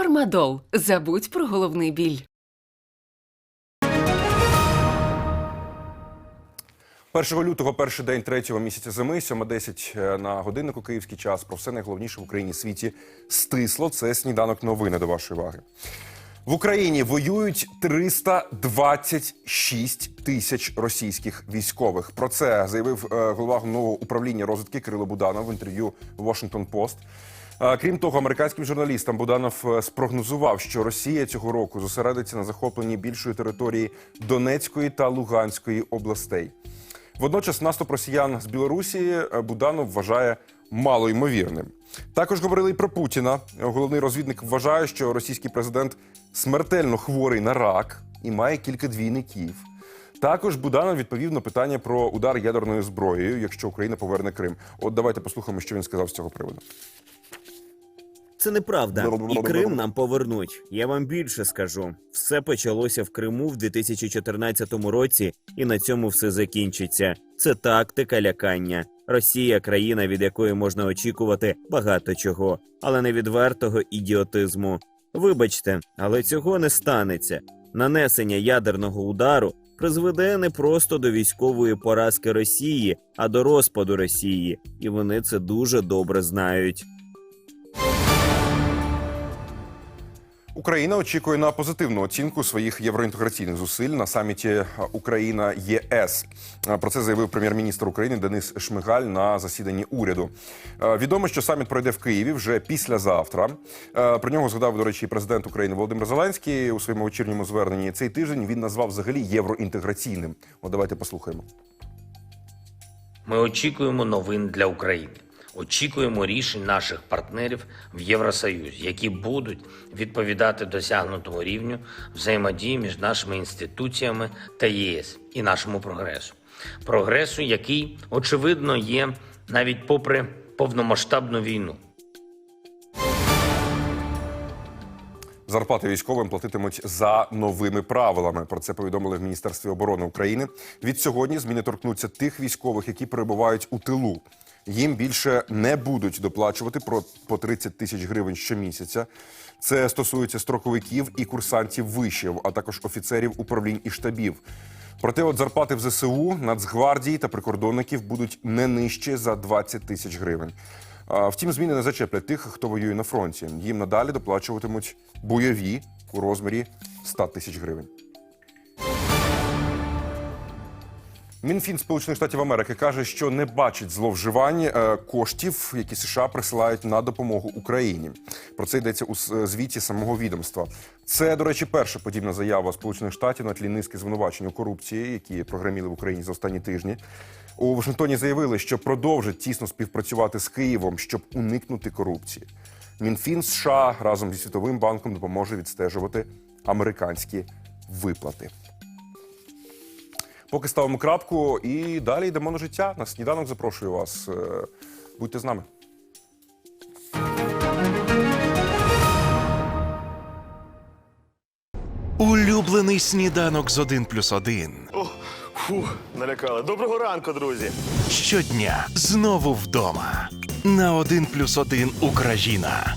Фармадол. Забудь про головний біль. Першого лютого, перший день третього місяця зими, 7.10 на годиннику київський час. Про все найголовніше в Україні світі стисло. Це сніданок новини до вашої уваги. В Україні воюють 326 тисяч російських військових. Про це заявив е, голова головного управління розвідки Кирило Буданов в інтерв'ю Washington Post. Крім того, американським журналістам Буданов е, спрогнозував, що Росія цього року зосередиться на захопленні більшої території Донецької та Луганської областей. Водночас наступ росіян з Білорусі е, Буданов вважає малоймовірним. Також говорили й про Путіна. Головний розвідник вважає, що російський президент смертельно хворий на рак і має кілька двійників. Також Буданов відповів на питання про удар ядерною зброєю, якщо Україна поверне Крим. От давайте послухаємо, що він сказав з цього приводу. Це неправда. І Крим нам повернуть. Я вам більше скажу. Все почалося в Криму в 2014 році, і на цьому все закінчиться. Це тактика лякання. Росія країна, від якої можна очікувати багато чого, але не відвертого ідіотизму. Вибачте, але цього не станеться. Нанесення ядерного удару призведе не просто до військової поразки Росії, а до розпаду Росії, і вони це дуже добре знають. Україна очікує на позитивну оцінку своїх євроінтеграційних зусиль на саміті Україна ЄС. Про це заявив прем'єр-міністр України Денис Шмигаль на засіданні уряду. Е, Відомо, що саміт пройде в Києві вже післязавтра. Е, Про нього згадав, до речі, президент України Володимир Зеленський у своєму вечірньому зверненні. Цей тиждень він назвав взагалі євроінтеграційним. От давайте послухаємо. Ми очікуємо новин для України. Очікуємо рішень наших партнерів в Євросоюзі, які будуть відповідати досягнутому рівню взаємодії між нашими інституціями та ЄС і нашому прогресу. Прогресу, який очевидно є навіть попри повномасштабну війну. Зарплати військовим платитимуть за новими правилами. Про це повідомили в Міністерстві оборони України. Від сьогодні зміни торкнуться тих військових, які перебувають у тилу. Їм більше не будуть доплачувати про по 30 тисяч гривень щомісяця. Це стосується строковиків і курсантів вишів, а також офіцерів управлінь і штабів. Проте, от зарплати в ЗСУ, Нацгвардії та прикордонників будуть не нижче за 20 тисяч гривень. Втім, зміни не зачеплять тих, хто воює на фронті. Їм надалі доплачуватимуть бойові у розмірі 100 тисяч гривень. Мінфін Сполучених Штатів Америки каже, що не бачить зловживань е, коштів, які США присилають на допомогу Україні. Про це йдеться у звіті самого відомства. Це, до речі, перша подібна заява Сполучених Штатів на тлі низки звинувачень у корупції, які прогреміли в Україні за останні тижні. У Вашингтоні заявили, що продовжать тісно співпрацювати з Києвом, щоб уникнути корупції. Мінфін США разом зі Світовим банком допоможе відстежувати американські виплати. Поки ставимо крапку і далі йдемо на життя. На сніданок запрошую вас. Е, Будьте з нами. Улюблений сніданок з 1 плюс 1. О, фу, налякали. Доброго ранку, друзі. Щодня знову вдома. На 1 плюс 1 Україна